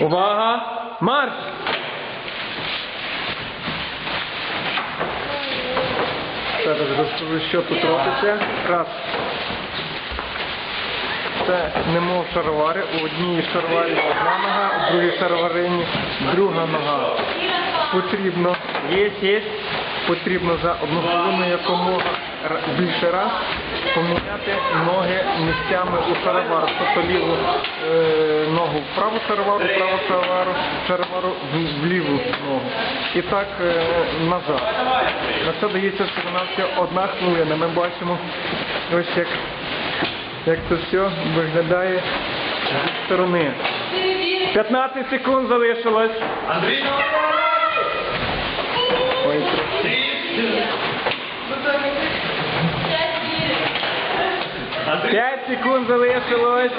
Увага! Марш! Зараз розкажу, що тут робиться. Раз. Це немов шаровари. У одній шароварі одна нога, у другій шароварині друга нога. Потрібно, є, є, потрібно за одну хвилину якомога більше раз поміняти ноги місцями у шароварах. Тобто ліву е, ногу в праву шаровару, праву шаровару, шаровару в, в ліву ногу. І так е, назад. На це дається всього одна хвилина. Ми бачимо ось як як це все виглядає зі сторони. 15 секунд залишилось. Андрій! Ой! 5 секунд залишилось.